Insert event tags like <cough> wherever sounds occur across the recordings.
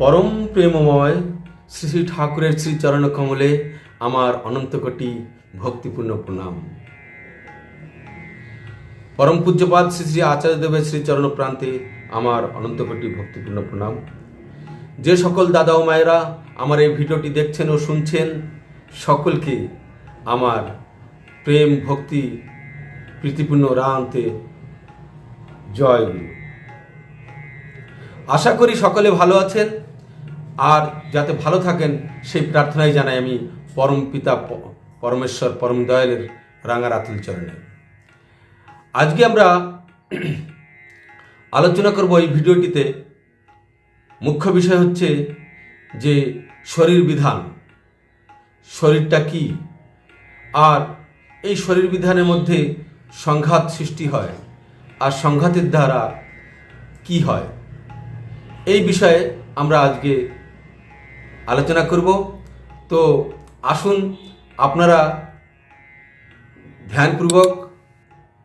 পরম প্রেমময় শ্রী শ্রী ঠাকুরের শ্রীচরণ কমলে আমার অনন্ত কোটি ভক্তিপূর্ণ প্রণাম। পরম পূজ্যপাদ শ্রী শ্রী আচার্যদেবের শ্রীচরণ প্রান্তে আমার অনন্ত কোটি ভক্তিপূর্ণ প্রণাম। যে সকল দাদা ও মায়েরা আমার এই ভিডিওটি দেখছেন ও শুনছেন, সকলকে আমার প্রেম, ভক্তি, প্রীতিপূর্ণ রান্তে জয়। আশা করি সকলে ভালো আছেন। আর যাতে ভালো থাকেন, সেই প্রার্থনাই জানাই আমি পরম পিতা পরমেশ্বর, পরম দয়ালের রাঙা রাতুল চরণে। আজকে আমরা <clears throat> আলোচনা করব এই ভিডিওটিতে। মুখ্য বিষয় হচ্ছে যে শরীর বিধান। শরীরটা কি? আর এই শরীর বিধানের মধ্যে সংঘাত সৃষ্টি হয়, আর সংঘাতের দ্বারা কি হয়? এই বিষয়ে আমরা আজকে আলোচনা করব। তো আসুন, আপনারা ধ্যানপূর্বক,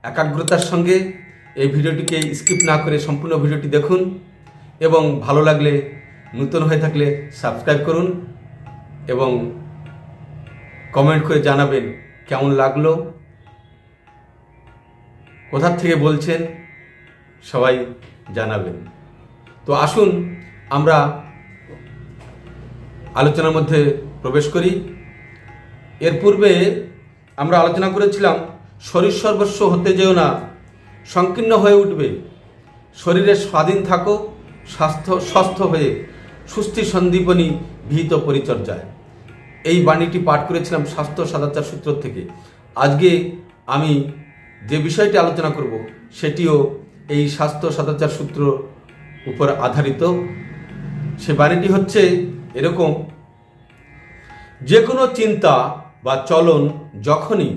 একাগ্রতার সঙ্গে এই ভিডিওটিকে স্কিপ না করে সম্পূর্ণ ভিডিওটি দেখুন এবং ভালো লাগলে, নতুন হয়ে থাকলে সাবস্ক্রাইব করুন এবং কমেন্ট করে জানাবেন কেমন লাগল কোথার থেকে বলছেন, সবাই জানাবেন। তো আসুন, আমরা আলোচনার মধ্যে প্রবেশ করি। এর পূর্বে আমরা আলোচনা করেছিলাম, শরীর সর্বস্ব হতে যেও না, সংকীর্ণ হয়ে উঠবে, শরীরে স্বাধীন থাকো, স্বাস্থ্য সুস্থ হয়ে সুস্থি সন্দীপনী ভীত পরিচর্যায়। এই বাণীটি পাঠ করেছিলাম স্বাস্থ্য সদাচার সূত্র থেকে। আজকে আমি যে বিষয়টি আলোচনা করব, সেটিও এই স্বাস্থ্য সদাচার সূত্র উপর আধারিত। সে বাণীটি হচ্ছে এরকম। যে কোনো চিন্তা বা চলন যখনই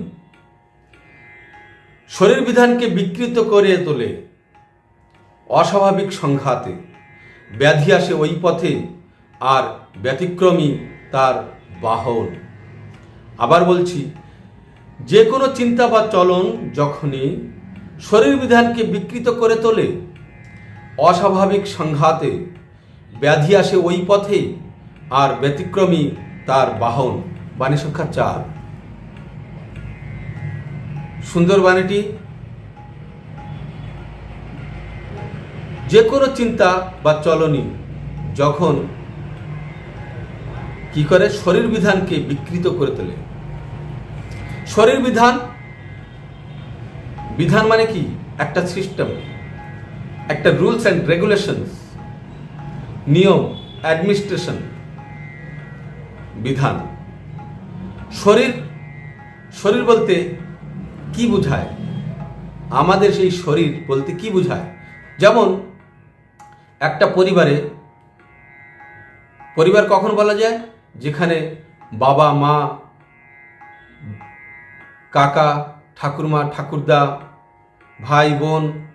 শরীর বিধানকে বিকৃত করে তোলে, অস্বাভাবিক সংঘাতে ব্যাধি আসে ওই পথে আর ব্যতিক্রমী তার বাহন। আবার বলছি যে কোনো চিন্তা বা চলন যখনই শরীর বিধানকে বিকৃত করে তোলে, অস্বাভাবিক সংঘাতে ব্যাধি আসে ওই পথে আর ব্যতিক্রমী তার বাহন, বাণী সংখ্যা চার। সুন্দর বাণীটি যে কোনো চিন্তা বা চলনই যখন কি করে শরীর বিধানকে বিকৃত করে তোলে। শরীর বিধান বিধান মানে কি? একটা সিস্টেম একটা রুলস অ্যান্ড রেগুলেশনস নিয়ম অ্যাডমিনিস্ট্রেশন বিধান। শরীর শরীর বলতে কি বোঝায়? আমাদের সেই শরীর বলতে কি বোঝায়? যেমন, একটা পরিবারে, পরিবার কখন বলা যায়? যেখানে বাবা, মা, কাকা, ঠাকুরমা, ঠাকুরদা, ভাই, বোন,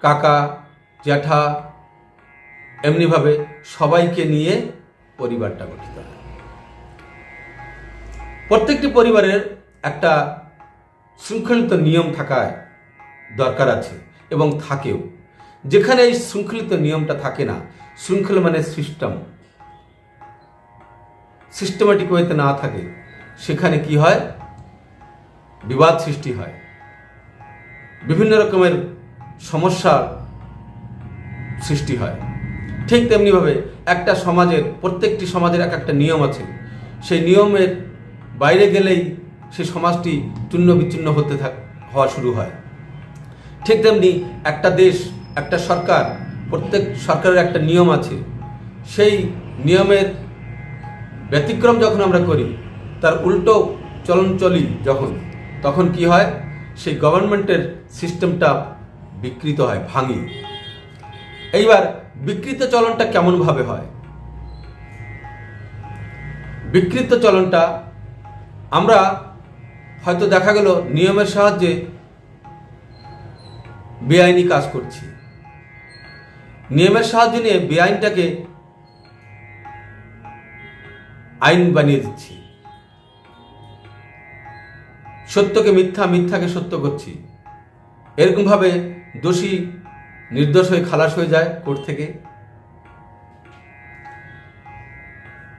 কাকা, জ্যাঠা, এমনিভাবে সবাইকে নিয়ে পরিবারটা গঠিত হয়। প্রত্যেকটি পরিবারের একটা শৃঙ্খলিত নিয়ম থাকায় দরকার আছে এবং থাকেও। যেখানে এই শৃঙ্খলিত নিয়মটা থাকে না, শৃঙ্খল মানে সিস্টেম সিস্টেমেটিক ওয়েতে না থাকে, সেখানে কি হয়? বিবাদ সৃষ্টি হয়। বিভিন্ন রকমের সমস্যার সৃষ্টি হয়। ঠিক তেমনিভাবে একটা সমাজের, প্রত্যেকটি সমাজের এক একটা নিয়ম আছে। সেই নিয়মের বাইরে গেলেই সেই সমাজটি চূর্ণ বিচ্ছিন্ন হতে থাক, হওয়া শুরু হয়। ঠিক তেমনি একটা দেশ, একটা সরকার, প্রত্যেক সরকারের একটা নিয়ম আছে। সেই নিয়মের ব্যতিক্রম যখন আমরা করি, তার উল্টো চলন চলি যখন, তখন কি হয়? সেই গভর্নমেন্টের সিস্টেমটা বিকৃত হয়, ভাঙি। এইবার বিকৃত চলনটা কেমনভাবে হয়? বিকৃত চলনটা আমরা হয়তো দেখা গেল নিয়মের সাহায্যে বেআইনি কাজ করছি। নিয়মের সাহায্য নিয়ে বেআইনটাকে আইন বানিয়ে দিচ্ছি। সত্যকে মিথ্যা, মিথ্যাকে সত্য করছি। এরকমভাবে দোষী নির্দোষ হয়ে খালাস হয়ে যায় কোর্ট থেকে।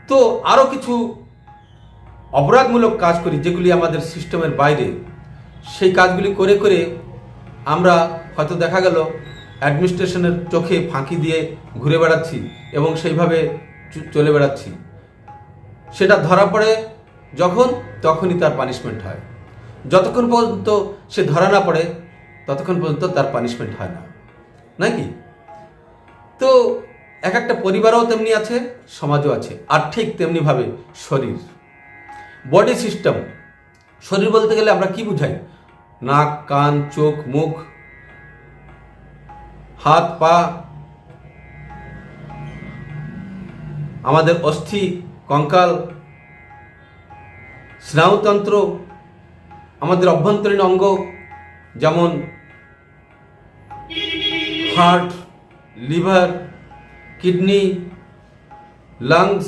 তো আরও কিছু অপরাধমূলক কাজ করি যেগুলি আমাদের সিস্টেমের বাইরে, সেই কাজগুলি করে করে আমরা হয়তো দেখা গেল অ্যাডমিনিস্ট্রেশনের চোখে ফাঁকি দিয়ে ঘুরে বেড়াচ্ছি এবং সেইভাবে চলে বেড়াচ্ছি। সেটা ধরা পড়ে যখন, তখনই তার পানিশমেন্ট হয়। যতক্ষণ পর্যন্ত সে ধরা না পড়ে, ততক্ষণ পর্যন্ত তার পানিশমেন্ট হয় না। নাকি? তো এক একটা পরিবারও তেমনি আছে, সমাজও আছে, আর ঠিক তেমনিভাবে শরীর। বডি সিস্টেম শরীর বলতে গেলে আমরা কি বুঝাই? নাক, কান, চোখ, মুখ, হাত, পা, আমাদের অস্থি, কঙ্কাল, স্নায়ুতন্ত্র, আমাদের অভ্যন্তরীণ অঙ্গ, যেমন হার্ট লিভার কিডনি লাংস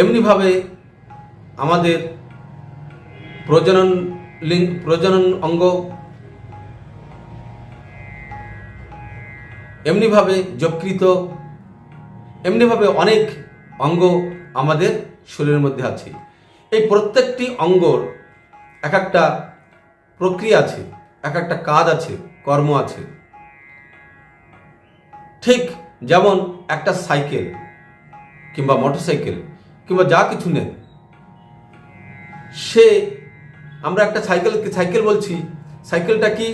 এমনিভাবে আমাদের প্রজনন লিঙ্গ, প্রজনন অঙ্গ এমনিভাবে যকৃত এমনিভাবে অনেক অঙ্গ আমাদের শরীরের মধ্যে আছে। এই প্রত্যেকটি অঙ্গর এক একটা প্রক্রিয়া আছে, এক একটা কাজ আছে। কর্ম আছে। ঠিক যেমন একটা সাইকেল কিংবা মোটরসাইকেল কিংবা যা কিছু নেন সে, আমরা একটা সাইকেল সাইকেল বলছি, সাইকেলটা কি?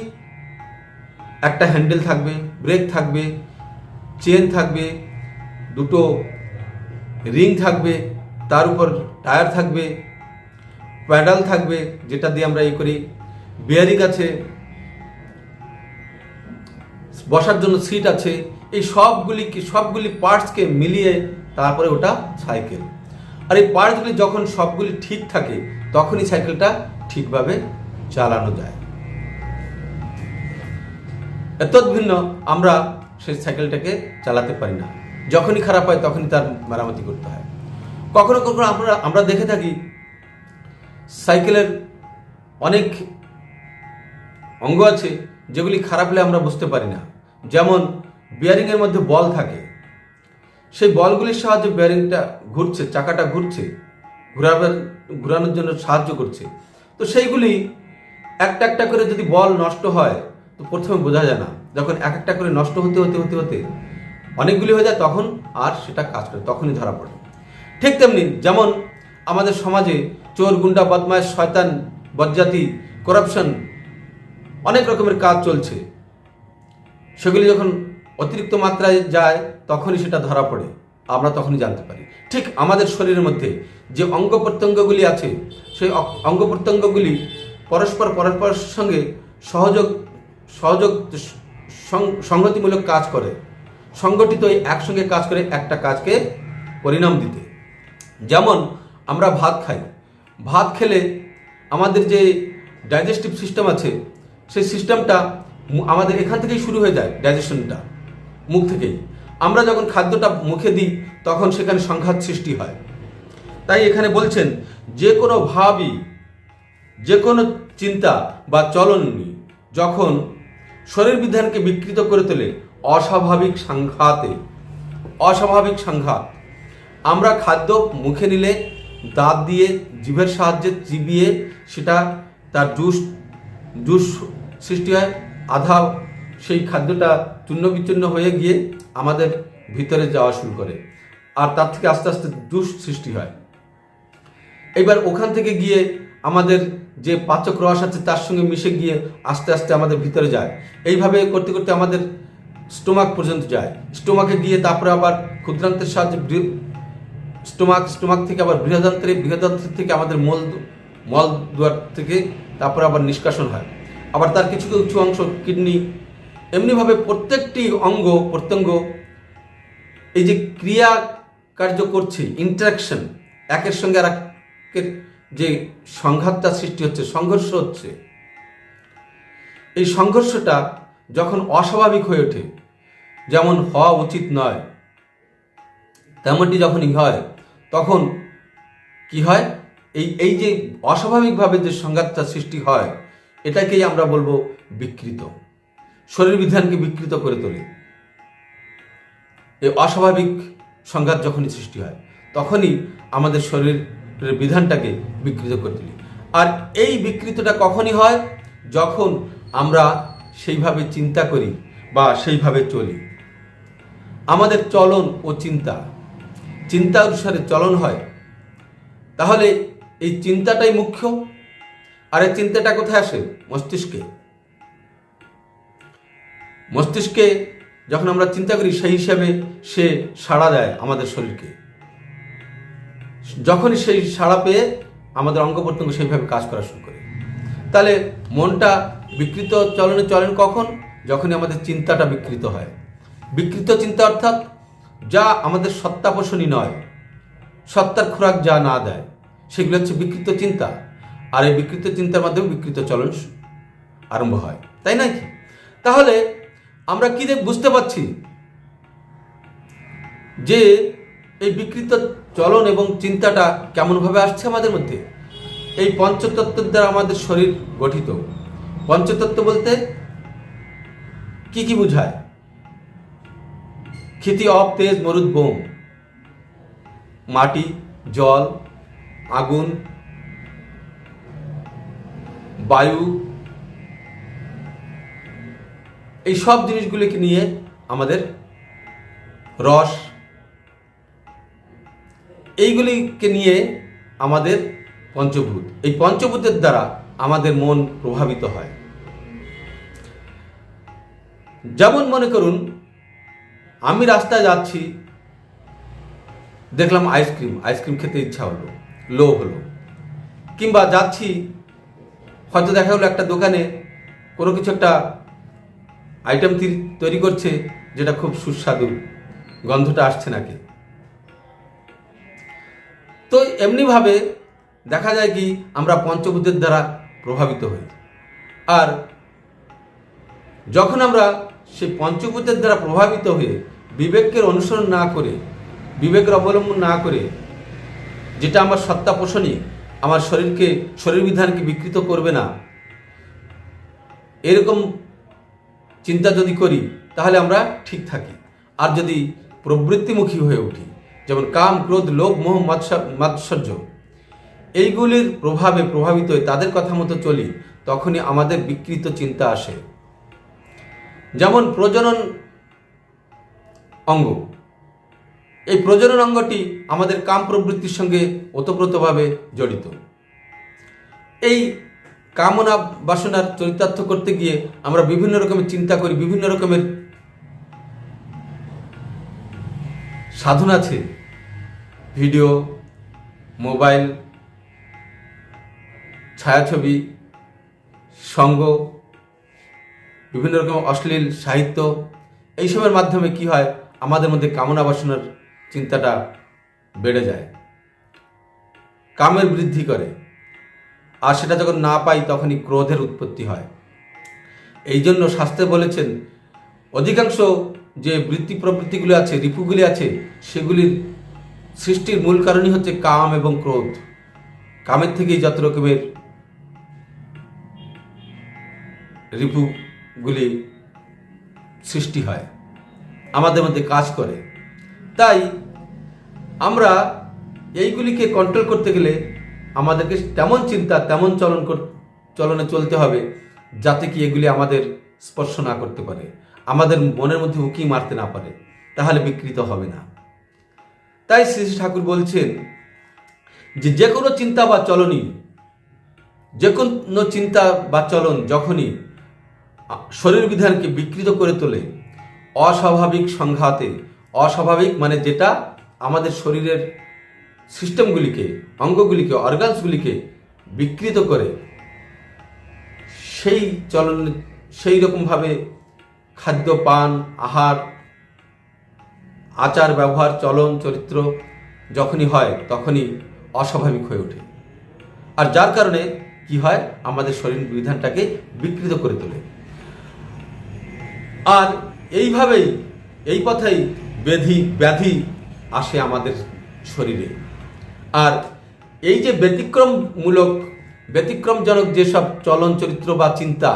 একটা হ্যান্ডেল থাকবে, ব্রেক থাকবে, চেন থাকবে, দুটো রিং থাকবে, তার উপর টায়ার থাকবে, প্যাডাল থাকবে, যেটা দিয়ে আমরা এই করি। বিয়ারিং আছে বসার জন্য সিট আছে, এই সবগুলি কি, সবগুলি পার্টসকে মিলিয়ে তারপরে ওটা সাইকেল আর এই পার্টসগুলি যখন সবগুলি ঠিক থাকে, তখনই সাইকেলটা ঠিকভাবে চালানো যায়। এত ভিন্ন আমরা সেই সাইকেলটাকে চালাতে পারি না। যখনই খারাপ হয়, তখনই তার মেরামতি করতে হয়। কখনো কখনো আমরা আমরা দেখে থাকি সাইকেলের অনেক অঙ্গ আছে, যেগুলি খারাপ হলে আমরা বুঝতে পারি না। যেমন বিয়ারিংয়ের মধ্যে বল থাকে, সেই বলগুলির সাহায্যে বিয়ারিংটা ঘুরছে, চাকাটা ঘুরছে, ঘুরাবার, ঘুরানোর জন্য সাহায্য করছে। তো সেইগুলি একটা একটা করে যদি বল নষ্ট হয়, তো প্রথমে বোঝা যায় না। যখন এক একটা করে নষ্ট হতে হতে হতে হতে অনেকগুলি হয়ে যায়, তখন আর সেটা কাজ করে তখনই ধরা পড়ে। ঠিক তেমনি যেমন আমাদের সমাজে চোর, গুন্ডা বদমাশ শয়তান বজ্জাতি করাপশন অনেক রকমের কাজ চলছে। সেগুলি যখন অতিরিক্ত মাত্রায় যায়, তখনই সেটা ধরা পড়ে। আমরা তখনই জানতে পারি। ঠিক আমাদের শরীরের মধ্যে যে অঙ্গ প্রত্যঙ্গগুলি আছে, সেই অঙ্গ প্রত্যঙ্গগুলি পরস্পর পরস্পরের সঙ্গে সহযোগ সহযোগ সং- সংগতিমূলক কাজ করে। সংগঠিত একসঙ্গে কাজ করে একটা কাজকে পরিণাম দিতে। যেমন আমরা ভাত খাই। ভাত খেলে আমাদের যে ডাইজেস্টিভ সিস্টেম আছে, সেই সিস্টেমটা আমাদের এখান থেকেই শুরু হয়ে যায় ডাইজেশনটা মুখ থেকেই। আমরা যখন খাদ্যটা মুখে দিই, তখন সেখানে সংঘাত সৃষ্টি হয়। তাই এখানে বলছেন, যে কোনো ভাবই, যে কোনো চিন্তা বা চলনই যখন শরীর বিধানকে বিকৃত করে তোলে, অস্বাভাবিক সংঘাতে, অস্বাভাবিক সংঘাত। আমরা খাদ্য মুখে নিলে, দাঁত দিয়ে, জিভের সাহায্যে চিবিয়ে, সেটা তার জুস জুস সৃষ্টি হয় আধা সেই খাদ্যটা চূর্ণ হয়ে গিয়ে আমাদের ভিতরে যাওয়া শুরু করে। আর তার থেকে আস্তে আস্তে দুষ সৃষ্টি হয়। এবার ওখান থেকে গিয়ে আমাদের যে পাচক রস আছে তার সঙ্গে মিশে গিয়ে আস্তে আস্তে আমাদের ভিতরে যায়। এইভাবে করতে করতে আমাদের স্টোমাক পর্যন্ত যায়। স্টোমাকে গিয়ে তারপরে আবার ক্ষুদ্রান্তের সাহায্যে স্টোমাক স্টোমাক থেকে আবার বৃহদান্ত্রে, বৃহদান্ত্রের থেকে আমাদের মল মল দুয়ার থেকে তারপরে আবার নিষ্কাশন হয়। আবার তার কিছু কিছু অংশ কিডনি। এমনিভাবে প্রত্যেকটি অঙ্গ, প্রত্যঙ্গ এই যে ক্রিয়া কার্য করছে ইন্টারাকশন একের সঙ্গে আর একের যে সংঘাতটা সৃষ্টি হচ্ছে, সংঘর্ষ হচ্ছে, এই সংঘর্ষটা যখন অস্বাভাবিক হয়ে ওঠে, যেমন হওয়া উচিত নয়, তেমনটি যখনই হয়, তখন কি হয়? এই এই যে অস্বাভাবিকভাবে যে সংঘাতটা সৃষ্টি হয় এটাকেই আমরা বলব বিকৃত। শরীর বিধানকে বিকৃত করে তোলে। এই অস্বাভাবিক সংঘাত যখনই সৃষ্টি হয়, তখনই আমাদের শরীরের বিধানটাকে বিকৃত করে তুলি। আর এই বিকৃতটা কখনই হয় যখন আমরা সেইভাবে চিন্তা করি বা সেইভাবে চলি। আমাদের চলন ও চিন্তা চিন্তা অনুসারে চলন হয়। তাহলে এই চিন্তাটাই মুখ্য আর এই চিন্তাটা কোথায় আসে? মস্তিষ্কে। মস্তিষ্কে যখন আমরা চিন্তা করি, সেই হিসাবে সে সাড়া দেয় আমাদের শরীরকে। যখনই সেই সাড়া পেয়ে আমাদের অঙ্গ প্রত্যঙ্গ সেইভাবে কাজ করা শুরু করে। তাহলে মনটা বিকৃত চলনে চলেন কখন? যখনই আমাদের চিন্তাটা বিকৃত হয়। বিকৃত চিন্তা অর্থাৎ যা আমাদের সত্তা পোষণী নয়, সত্তার খোরাক যা না দেয়, সেগুলো হচ্ছে বিকৃত চিন্তা। আর এই বিকৃত চিন্তার মাধ্যমে বিকৃত চলন আরম্ভ হয়। তাই না কি? তাহলে আমরা কি দেখ বুঝতে পারছি যে এই বিকৃত চলন এবং চিন্তাটা কেমনভাবে আসছে আমাদের মধ্যে? এই পঞ্চতত্ত্বের দ্বারা আমাদের শরীর গঠিত। পঞ্চতত্ত্ব বলতে কি কি বোঝায়? ক্ষিতি, অপ, তেজ, মরুদ, বোম। মাটি, জল, আগুন বায়ু, এই সব জিনিসগুলিকে নিয়ে আমাদের রস, এইগুলিকে নিয়ে আমাদের পঞ্চভূত। এই পঞ্চভূতের দ্বারা আমাদের মন প্রভাবিত হয়। যেমন মনে করুন, আমি রাস্তায় যাচ্ছি, দেখলাম আইসক্রিম আইসক্রিম খেতে ইচ্ছা হলো লো হলো। কিংবা যাচ্ছি হয়তো দেখা গেলো একটা দোকানে কোনো কিছু একটা আইটেম তৈরি করছে যেটা খুব সুস্বাদু। গন্ধটা আসছে নাকি? তো এমনিভাবে দেখা যায় কি, আমরা পঞ্চভূতের দ্বারা প্রভাবিত হই। আর যখন আমরা সেই পঞ্চভূতের দ্বারা প্রভাবিত হয়ে বিবেকের অনুসরণ না করে, বিবেকের অবলম্বন না করে, যেটা আমার সত্তা পোষণী আমার শরীরকে শরীর বিধানকে বিকৃত করবে না। এরকম চিন্তা যদি করি, তাহলে আমরা ঠিক থাকি। আর যদি প্রবৃত্তিমুখী হয়ে উঠি, যেমন কাম, ক্রোধ, লোভ, মোহ, মাৎসা- মাৎসর্য, এইগুলির প্রভাবে প্রভাবিত হয়ে তাদের কথা মতো চলি, তখনই আমাদের বিকৃত চিন্তা আসে। যেমন প্রজনন অঙ্গ এই প্রজনন অঙ্গটি আমাদের কাম প্রবৃত্তির সঙ্গে ওতপ্রোতভাবে জড়িত। এই কামনা বাসনার চরিতার্থ করতে গিয়ে আমরা বিভিন্ন রকমের চিন্তা করি, বিভিন্ন রকমের সাধন আছে। ভিডিও, মোবাইল, ছায়াছবি, সঙ্গ, বিভিন্ন রকম অশ্লীল সাহিত্য এইসবের মাধ্যমে কি হয়, আমাদের মধ্যে কামনা বাসনার চিন্তাটা বেড়ে যায়। কামের বৃদ্ধি করে। আর সেটা যখন না পাই, তখনই ক্রোধের উৎপত্তি হয়। এই জন্য শাস্ত্রে বলেছেন, অধিকাংশ যে বৃত্তি প্রবৃত্তিগুলি আছে, রিপুগুলি আছে, সেগুলির সৃষ্টির মূল কারণই হচ্ছে কাম এবং ক্রোধ। কামের থেকেই যত রকমের রিপুগুলি সৃষ্টি হয়, আমাদের মধ্যে কাজ করে। তাই আমরা এইগুলিকে কন্ট্রোল করতে গেলে আমাদেরকে তেমন চিন্তা, তেমন চলন চলনে চলতে হবে যাতে কি এগুলি আমাদের স্পর্শ না করতে পারে, আমাদের মনের মধ্যে উকি মারতে না পারে, তাহলে বিকৃত হবে না। তাই শ্রী ঠাকুর বলছেন যে যে কোনো চিন্তা বা চলনই যে কোনো চিন্তা বা চলন যখনই শরীর বিধানকে বিকৃত করে তোলে, অস্বাভাবিক সংঘাতে অস্বাভাবিক মানে যেটা আমাদের শরীরের সিস্টেমগুলিকে, অঙ্গগুলিকে, অর্গানসগুলিকে বিকৃত করে, সেই চলন, সেই রকমভাবে খাদ্য, পান, আহার, আচার, ব্যবহার, চলন, চরিত্র যখনই হয় তখনই অস্বাভাবিক হয়ে ওঠে। আর যার কারণে কি হয়? আমাদের শরীর বিধানটাকে বিকৃত করে তোলে। আর এইভাবেই, এই পথেই ব্যাধি ব্যাধি আসে আমাদের শরীরে। আর এই যে ব্যতিক্রমমূলক, ব্যতিক্রমজনক যেসব চলন চরিত্র বা চিন্তা,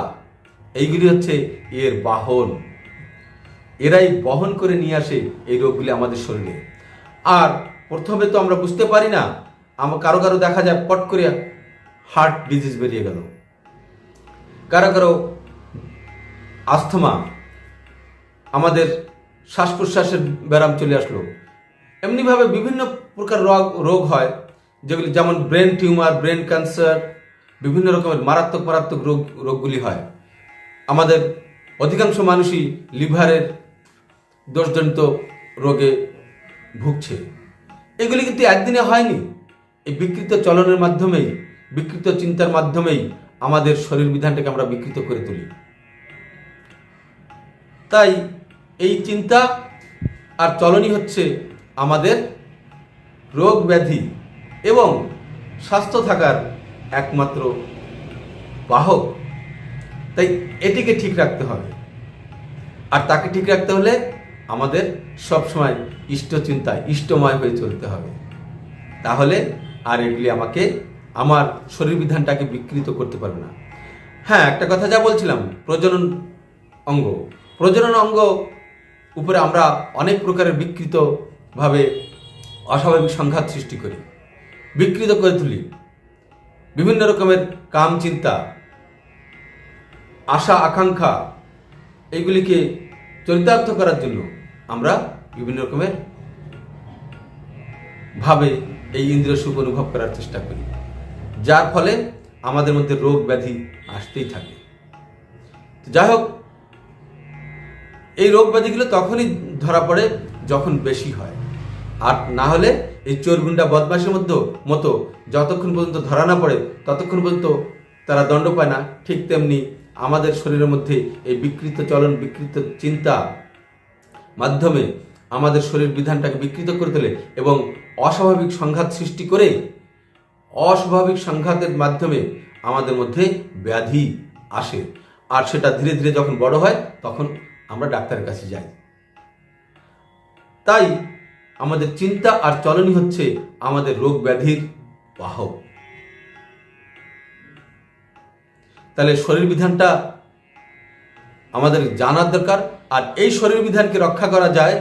এইগুলি হচ্ছে এর বাহন। এরাই বহন করে নিয়ে আসে এই রোগগুলি আমাদের শরীরে। আর প্রথমে তো আমরা বুঝতে পারি না আমার কারও কারও দেখা যায় পট করে হার্ট ডিজিজ বেরিয়ে গেল। কারও কারও আস্থমা, আমাদের শ্বাস প্রশ্বাসের ব্যায়াম চলে আসলো। এমনিভাবে বিভিন্ন প্রকার রোগ রোগ হয়, যেগুলি যেমন ব্রেন টিউমার, ব্রেন ক্যান্সার, বিভিন্ন রকমের মারাত্মক মারাত্মক রোগ, রোগগুলি হয়। আমাদের অধিকাংশ মানুষই লিভারের দোষজনিত রোগে ভুগছে। এগুলি কিন্তু একদিনে হয়নি। এই বিকৃত চলনের মাধ্যমেই, বিকৃত চিন্তার মাধ্যমেই আমাদের শরীর বিধানটাকে আমরা বিকৃত করে তুলি। তাই এই চিন্তা আর চলনই হচ্ছে আমাদের রোগ ব্যাধি এবং স্বাস্থ্য থাকার একমাত্র বাহক। তাই এটিকে ঠিক রাখতে হবে। আর তাকে ঠিক রাখতে হলে আমাদের সবসময় ইষ্ট চিন্তায় ইষ্টময় হয়ে চলতে হবে। তাহলে আর এগুলি আমাকে, আমার শরীর বিধানটাকে বিকৃত করতে পারবে না। হ্যাঁ একটা কথা যা বলছিলাম, প্রজনন অঙ্গ। প্রজনন অঙ্গ উপরে আমরা অনেক প্রকারের বিকৃতভাবে অস্বাভাবিক সংঘাত সৃষ্টি করি। বিকৃত করে তুলি। বিভিন্ন রকমের কাম, চিন্তা, আশা, আকাঙ্ক্ষা, এইগুলিকে চরিতার্থ করার জন্য আমরা বিভিন্ন রকমের ভাবে এই ইন্দ্রিয় সুখ অনুভব করার চেষ্টা করি। যার ফলে আমাদের মধ্যে রোগ ব্যাধি আসতেই থাকে। যাই হোক এই রোগ ব্যাধিগুলো তখনই ধরা পড়ে যখন বেশি হয়। আর না হলে এই চোরগুন্ডা বদমাসের মধ্যে মতো যতক্ষণ পর্যন্ত ধরা না পড়ে, ততক্ষণ পর্যন্ত তারা দণ্ড পায় না। ঠিক তেমনি আমাদের শরীরের মধ্যে এই বিকৃত চলন, বিকৃত চিন্তা মাধ্যমে আমাদের শরীর বিধানটাকে বিকৃত করে তোলে এবং অস্বাভাবিক সংঘাত সৃষ্টি করে অস্বাভাবিক সংঘাতের মাধ্যমে আমাদের মধ্যে ব্যাধি আসে। আর সেটা ধীরে ধীরে যখন বড় হয়, তখন আমরা ডাক্তারের কাছে যাই। তাই আমাদের চিন্তা আর চলনই হচ্ছে আমাদের রোগ ব্যাধির বাহক। তাহলে শরীর বিধানটা আমাদের জানার দরকার, আর এই শরীর বিধানকে রক্ষা করা যায়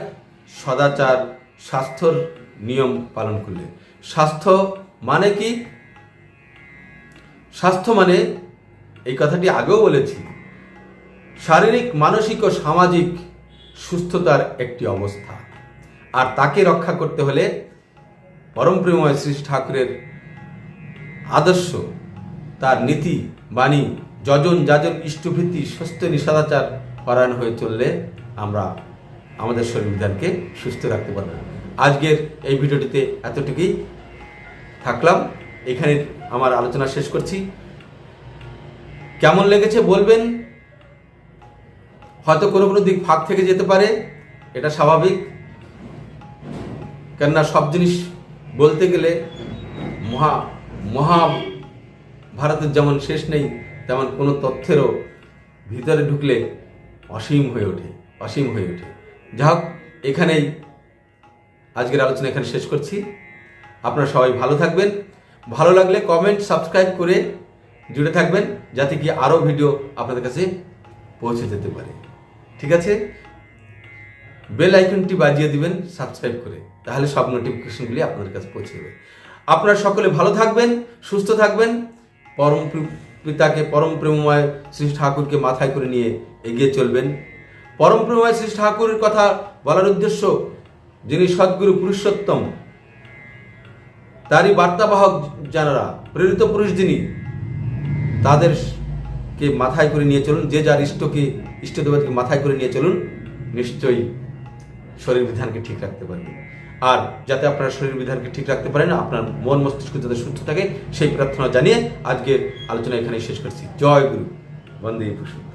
সদাচার, স্বাস্থ্যর নিয়ম পালন করলে। স্বাস্থ্য মানে কি? স্বাস্থ্য মানে এই কথাটি আগেও বলেছি শারীরিক, মানসিক ও সামাজিক সুস্থতার একটি অবস্থা। আর তাকে রক্ষা করতে হলে পরম প্রেমময় শ্রী ঠাকুরের আদর্শ, তার নীতি, বাণী, যজন যাজন, ইষ্টভৃতি সুস্থ নিষেধাচার পরায়ণ হয়ে চললে আমরা আমাদের শরীর বিধানকে সুস্থ রাখতে পারব। আজকের এই ভিডিওটিতে এতটুকুই। থাকলাম। এখানে আমার আলোচনা শেষ করছি। কেমন লেগেছে বলবেন? হয়তো কোনো কোনো দিক ফাঁক থেকে যেতে পারে, এটা স্বাভাবিক। কেননা সব জিনিস বলতে গেলে মহা মহা ভারতের যেমন শেষ নেই, তেমন কোনো তথ্যেরও ভিতরে ঢুকলে অসীম হয়ে ওঠে, অসীম হয়ে ওঠে। যা হোক এখানেই আজকের আলোচনা এখানে শেষ করছি। আপনারা সবাই ভালো থাকবেন। ভালো লাগলে কমেন্ট সাবস্ক্রাইব করে জুড়ে থাকবেন, যাতে কি আরও ভিডিও আপনাদের কাছে পৌঁছে যেতে পারে। ঠিক আছে? বেল আইকনটি বাজিয়ে দিবেন সাবস্ক্রাইব করে। তাহলে সব নোটিফিকেশনগুলি আপনাদের কাছে পৌঁছে যাবে। আপনারা সকলে ভালো থাকবেন, সুস্থ থাকবেন, পরম পিতাকে, পরম প্রেমময় শ্রী ঠাকুরকে মাথায় করে নিয়ে এগিয়ে চলবেন। পরম প্রেমময় শ্রী ঠাকুরের কথা বলার উদ্দেশ্য, যিনি সদ্গুরু পুরুষোত্তম, তারই বার্তাবাহক যারা প্রেরিত পুরুষ যিনি, তাদেরকে মাথায় করে নিয়ে চলুন। যে যার ইষ্টকে ইষ্ট দেবতাকে মাথায় করে নিয়ে চলুন, নিশ্চয়ই শরীর বিধানকে ঠিক রাখতে পারবেন আর যাতে আপনার শরীর বিধানকে ঠিক রাখতে পারেন, আপনার মন মস্তিষ্ক যাতে সুস্থ থাকে, সেই প্রার্থনা জানিয়ে আজকের আলোচনা এখানে শেষ করছি। জয় গুরু। বন্দে পুষ্প